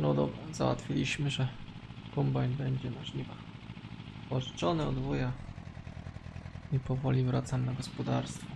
No dobra, załatwiliśmy, że kombajn będzie na żniwach. Pożyczony od wuja. I powoli wracam na gospodarstwo.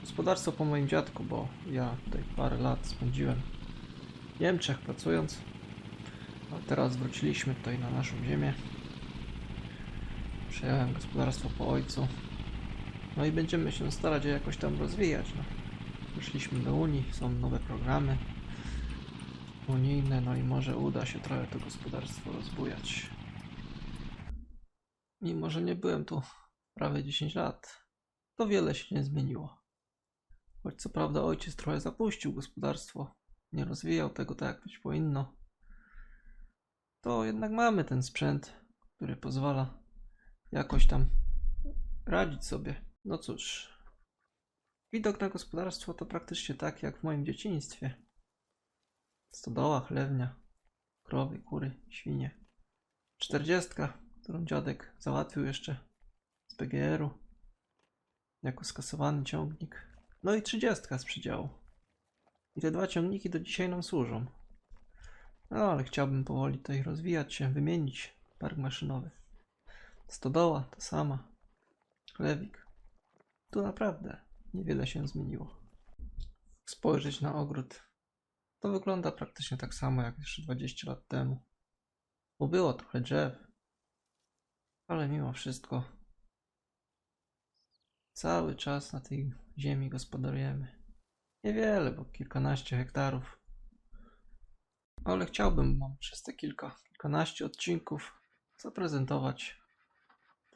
Gospodarstwo po moim dziadku, bo ja tutaj parę lat spędziłem w Niemczech pracując. A teraz wróciliśmy tutaj na naszą ziemię. Przejąłem gospodarstwo po ojcu. No i będziemy się starać jakoś tam rozwijać. No. Weszliśmy do Unii, są nowe programy unijne, no i może uda się trochę to gospodarstwo rozbujać. Mimo, że nie byłem tu prawie 10 lat, to wiele się nie zmieniło. Choć co prawda ojciec trochę zapuścił gospodarstwo, nie rozwijał tego tak jak być powinno, to jednak mamy ten sprzęt, który pozwala jakoś tam radzić sobie. No cóż, widok na gospodarstwo to praktycznie tak jak w moim dzieciństwie. Stodoła, chlewnia, krowy, kury, świnie. Czterdziestka, którą dziadek załatwił jeszcze z PGR-u jako skasowany ciągnik. No i trzydziestka z przydziału. I te dwa ciągniki do dzisiaj nam służą. No ale chciałbym powoli tutaj rozwijać się, wymienić park maszynowy. Stodoła ta sama. Chlewik. Tu naprawdę niewiele się zmieniło. Spojrzeć na ogród. To wygląda praktycznie tak samo jak jeszcze 20 lat temu. Bo było trochę drzew. Ale mimo wszystko cały czas na tej ziemi gospodarujemy. Niewiele, bo kilkanaście hektarów. Ale chciałbym mam przez te kilka, kilkanaście odcinków zaprezentować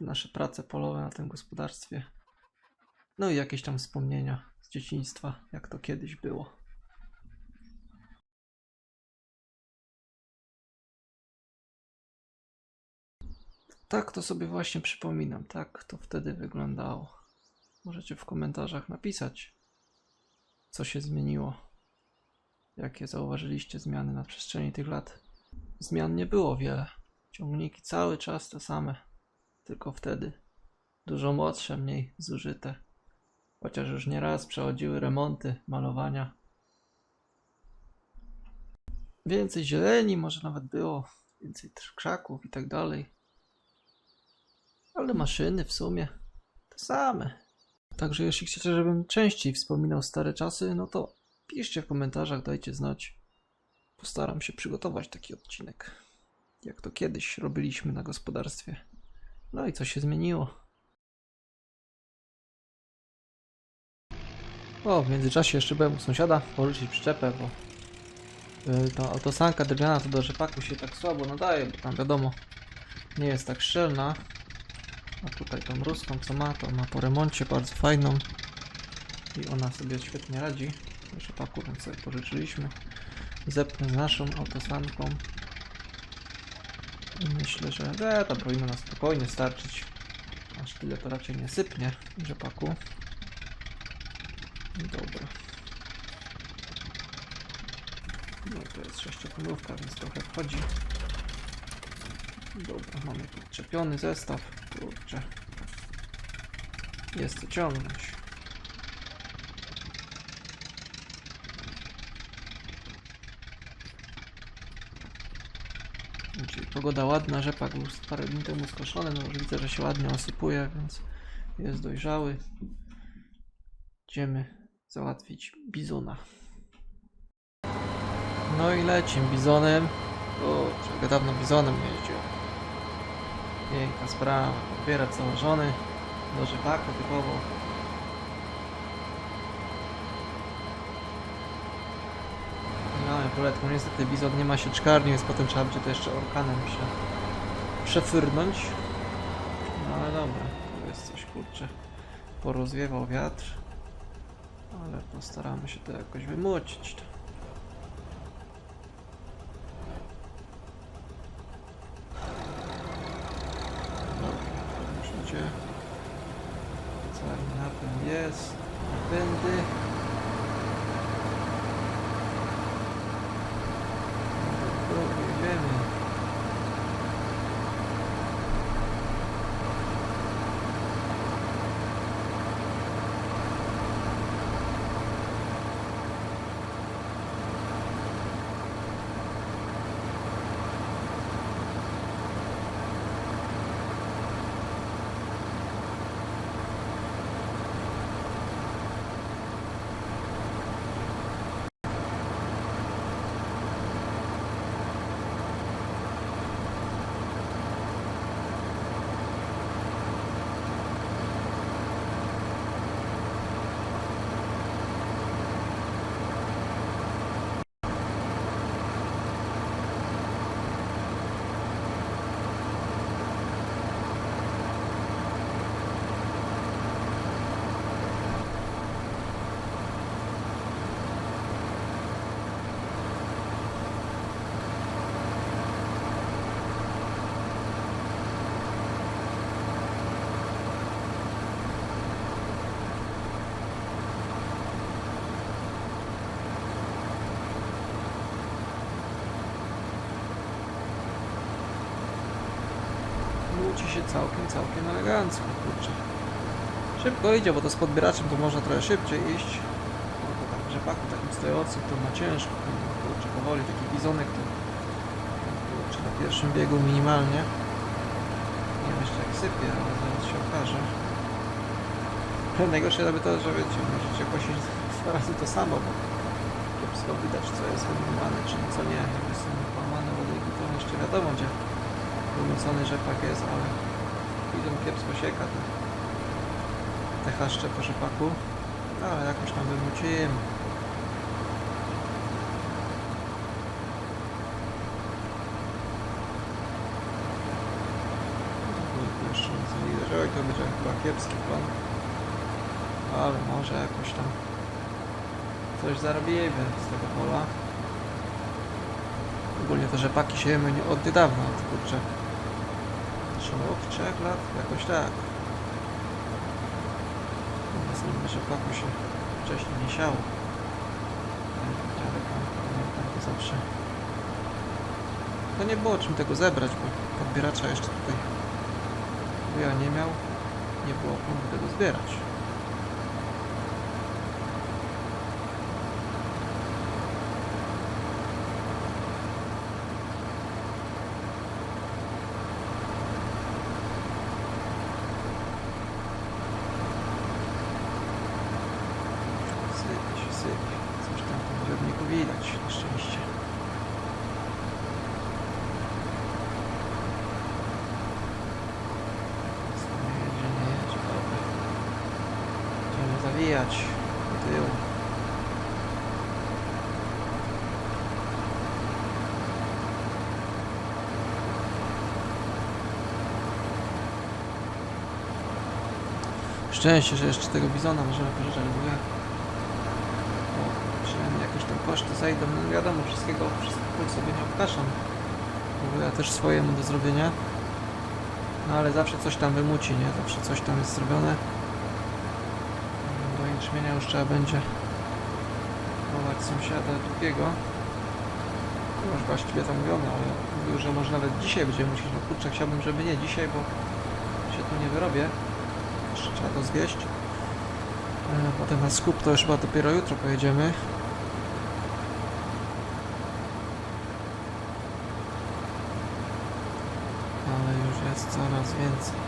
nasze prace polowe na tym gospodarstwie. No i jakieś tam wspomnienia z dzieciństwa, jak to kiedyś było. Tak to sobie właśnie przypominam, tak to wtedy wyglądało. Możecie w komentarzach napisać, co się zmieniło, jakie zauważyliście zmiany na przestrzeni tych lat. Zmian nie było wiele. Ciągniki cały czas te same, tylko wtedy dużo młodsze, mniej zużyte. Chociaż już nieraz przechodziły remonty, malowania. Więcej zieleni może nawet było, więcej krzaków i tak dalej. Ale maszyny w sumie te same. Także jeśli chcecie, żebym częściej wspominał stare czasy, no to piszcie w komentarzach, dajcie znać. Postaram się przygotować taki odcinek. Jak to kiedyś robiliśmy na gospodarstwie. No i co się zmieniło. O, w międzyczasie jeszcze byłem u sąsiada pożyczyć przyczepę, bo y, ta autosanka drewniana to do rzepaku się tak słabo nadaje, bo tam wiadomo nie jest tak szczelna. A tutaj tą ruską co ma, to ma po remoncie bardzo fajną i ona sobie świetnie radzi. Rzepaku więc sobie pożyczyliśmy. Zepnę z naszą autosanką. I myślę, że e, to powinno nas spokojnie starczyć. Aż tyle to raczej nie sypnie rzepaku. Dobra. No to jest sześciotonówka, więc trochę wchodzi. Dobra, mamy podczepiony zestaw. Kurczę. Jest co ciągnąć. Czyli pogoda ładna, rzepak był parę dni temu skoszony, no już widzę, że się ładnie osypuje, więc jest dojrzały. Idziemy załatwić bizona. No i lecim bizonem. Ja dawno bizonem jeździłem. Piękna sprawa. Odbierać założony. Do rzepaku typowo. Mamy poletką. Niestety bizon nie ma sieczkarni, więc potem trzeba będzie to jeszcze orkanem się przefyrnąć. No ale dobra, tu jest coś kurczę. Porozwiewał wiatr. Ale postaramy się to jakoś wymłocić. Dobra, to już idzie. Cały napęd jest. Napędy. Dobra, jedziemy. Króci się całkiem, całkiem elegancko, kurczę. Szybko idzie, bo to z podbieraczem to można trochę szybciej iść. Bo to tak rzepaku takim stojącym to ma ciężko. Kurczę, powoli taki bizonek to kurczę, na pierwszym biegu minimalnie. Nie wiem jeszcze jak sypie, ale zaraz się okaże. Najgorsze jakby to, że wiecie, musicie kosić dwa razy to samo, bo kiepsko widać co jest wymalowane, czy co nie. Jakby są połamane łodygi, to jeszcze wiadomo gdzie wymocony rzepak jest, ale widzą kiepsko sieka te, te chaszcze po rzepaku. No, ale jakoś tam wymucimy. Kurde, Jeszcze nie widać. Oj, to będzie chyba kiepski plan. Ale może jakoś tam coś zarobimy z tego pola. Ogólnie te rzepaki siejemy nie od niedawna, od Rok, trzech lat, jakoś tak. Na następnym rzepaku się wcześniej nie siało. Pamiętam to zawsze. To nie było czym tego zebrać, bo podbieracza jeszcze tutaj ja nie miał. Nie było komu tego zbierać. Sypie się, sypie. Coś tam w tym drewniku widać, na szczęście. Co nie jedzie, nie jedzie, dobra. Szczęście, że jeszcze tego bizona możemy pożyczać, bo ja bo przynajmniej jakieś tam koszty zajdą. No wiadomo, wszystkiego, wszystkiego sobie nie obkaszam. Bo ja też swojemu do zrobienia. No ale zawsze coś tam wymuci, nie? Zawsze coś tam jest zrobione. Jęczmienia już trzeba będzie wołać sąsiada drugiego. To Już właściwie zamówione, ale mówił, że może nawet dzisiaj będziemy musieć. No kurczę, chciałbym, żeby nie dzisiaj, bo się tu nie wyrobię. Jeszcze trzeba to zwieść. E, Potem na skup to już chyba dopiero jutro pojedziemy. Ale już jest coraz więcej.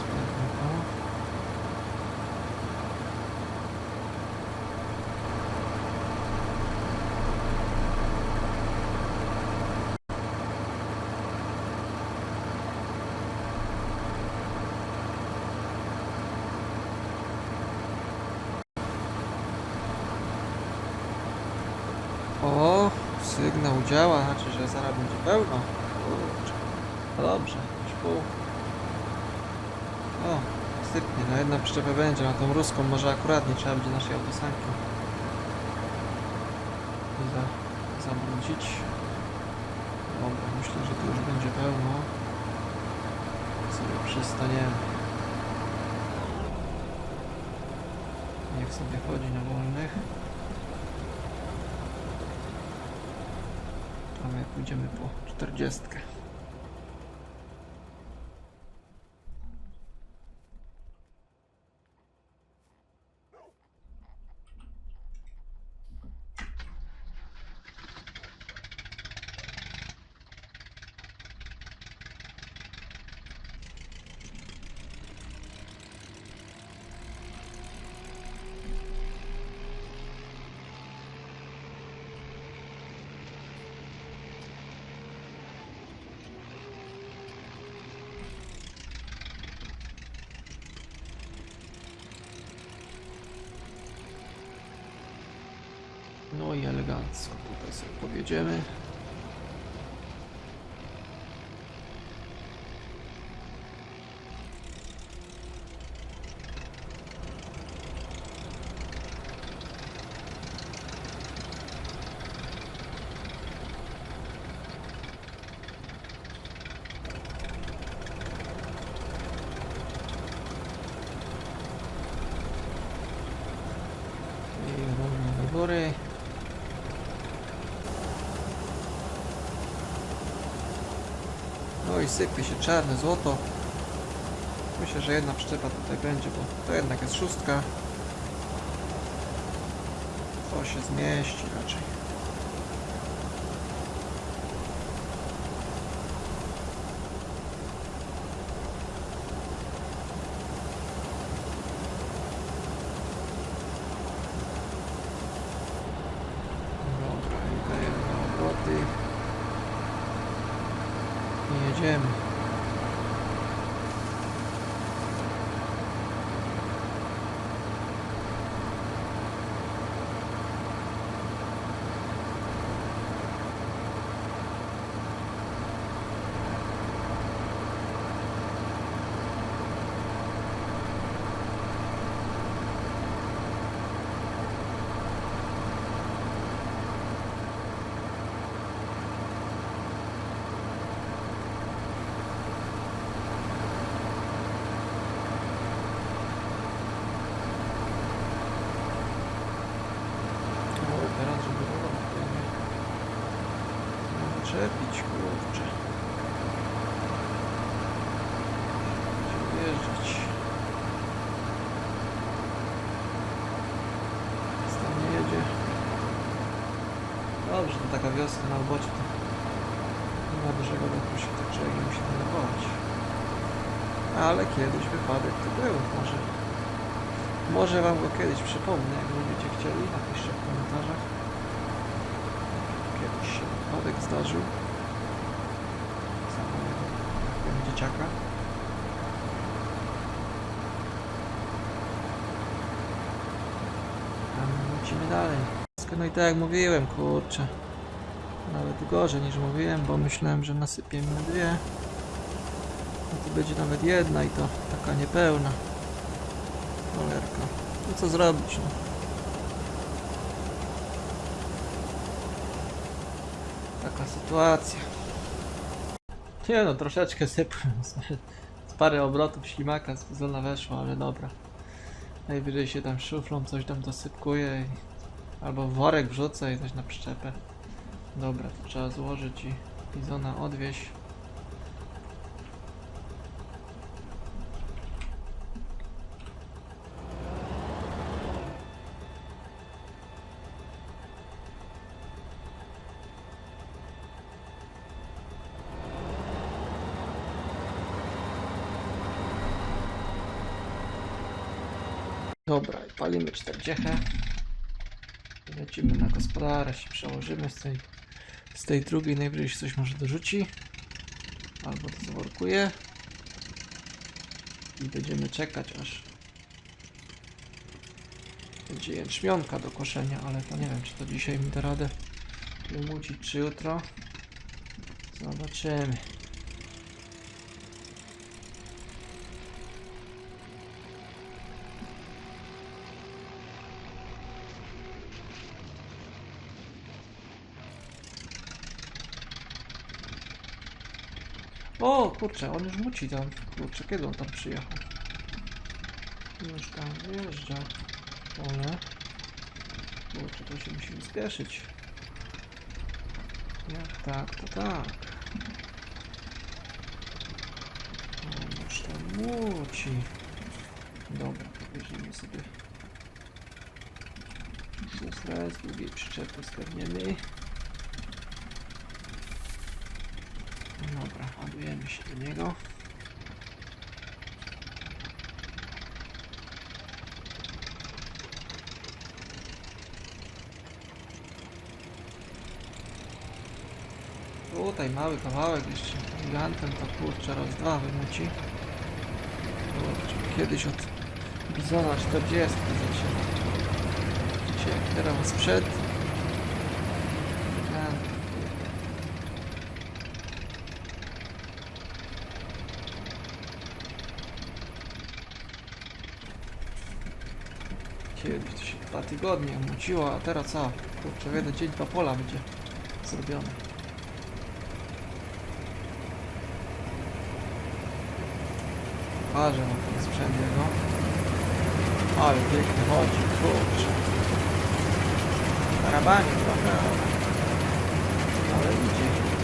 Sprawdźmy to. O, sygnał działa, znaczy, że zaraz będzie pełno. Kurczę. No dobrze, już pół. O, sypnie, no jedna przyczepę będzie, na tą ruską może akurat nie trzeba będzie naszej autosanki za, zabrudzić. Dobra, myślę, że tu już będzie pełno. Sobie przystaniemy. Niech sobie chodzi na wolnych. A my pójdziemy po 40. No i elegancko tutaj sobie podjedziemy. I równo do góry. No No i sypie się czarne złoto. Myślę, że jedna przyczepa tutaj będzie, bo to jednak jest szóstka. To się zmieści raczej. Dobra, i dajemy na obroty. I jedziemy. O, teraz żeby było tutaj nie zaczepić, kurczę. Będzie wjeżdżać. Nic tam nie jedzie. Dobrze, to taka wioska na obocie to nie ma dużego się, to człowiek nie musi denerwować. Ale kiedyś wypadek to był, może może wam go kiedyś przypomnę, jak będziecie chcieli, napiszcie w komentarzach. Kiedyś się wypadek zdarzył. Samego tak dzieciaka. Lecimy dalej. No i tak jak mówiłem, kurczę. Nawet gorzej niż mówiłem, bo myślałem, że nasypiemy dwie. No to będzie nawet jedna i to taka niepełna. Cholerka. No co zrobić, no. Taka sytuacja. Nie no, troszeczkę sypłem. Z parę obrotów ślimaka z bizona weszło, ale dobra. Najwyżej się tam szuflą coś tam dosypkuje i... Albo worek wrzucę i coś na przyczepę. Dobra, to trzeba złożyć i bizona odwieźć. Dobra, palimy 40. I Lecimy na gospodarę, się przełożymy z tej, tej drugiej, najwyżej się coś może dorzuci. Albo to zaworkuje. I będziemy czekać aż będzie jęczmionka do koszenia, ale to nie wiem czy to dzisiaj mi da radę wymucić czy jutro. Zobaczymy. O, kurczę, on już muci tam. Kurczę, kiedy on tam przyjechał? Już tam wjeżdża. Ole. Kurczę, to się musimy spieszyć. Jak tak, to tak. On już tam muci. Dobra, pobierzemy sobie szuflę z drugiej przyczepy zgarniemy. Ładujemy się do niego. Tutaj mały kawałek jeszcze gigantem to kurczę raz dwa wymuci. Kurczę, kiedyś od bizona 40 zaczyna. Widzicie jak teraz sprzed. Kiedyś to się dwa tygodnie muciło, a teraz co? Kurczę, w jeden dzień dwa pola będzie zrobione. Parzę na ten sprzęt jego. Ale pięknie chodzi, kurczę. Tarabanie trochę, ale, idzie.